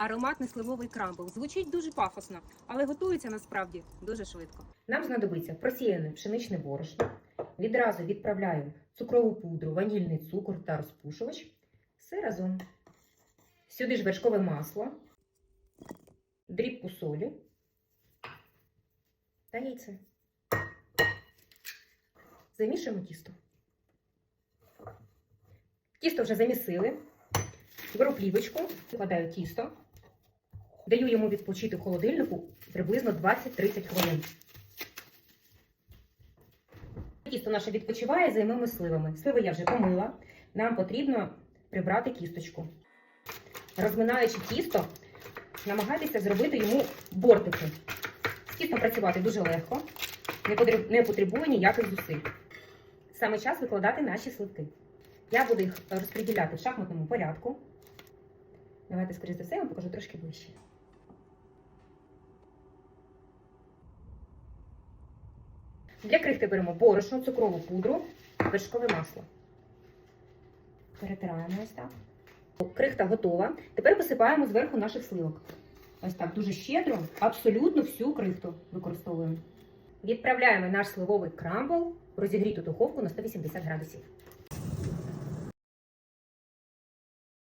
Ароматний сливовий крамбл. Звучить дуже пафосно, але готується насправді дуже швидко. Нам знадобиться просіяне пшеничне борошно. Відразу відправляю цукрову пудру, ванільний цукор та розпушувач. Все разом. Сюди ж вершкове масло, дрібку солі та яйце. Замішуємо тісто. Тісто вже замісили. Беру плівочку, викладаю тісто, даю йому відпочити в холодильнику приблизно 20-30 хвилин. Тісто наше відпочиває, займемо сливами. Сливи я вже помила. Нам потрібно прибрати кісточку. Розминаючи тісто, намагайтеся зробити йому бортики. З тістом працювати дуже легко, не потребує ніяких зусиль. Саме час викладати наші сливки. Я буду їх розподіляти в шахматному порядку. Давайте, скоріш за все, я вам покажу трошки ближче. Для крихти беремо борошно, цукрову пудру, вершкове масло. Перетираємо ось так. Крихта готова. Тепер посипаємо зверху наших сливок. Ось так, дуже щедро, абсолютно всю крихту використовуємо. Відправляємо наш сливовий крамбл розігріту духовку на 180 градусів.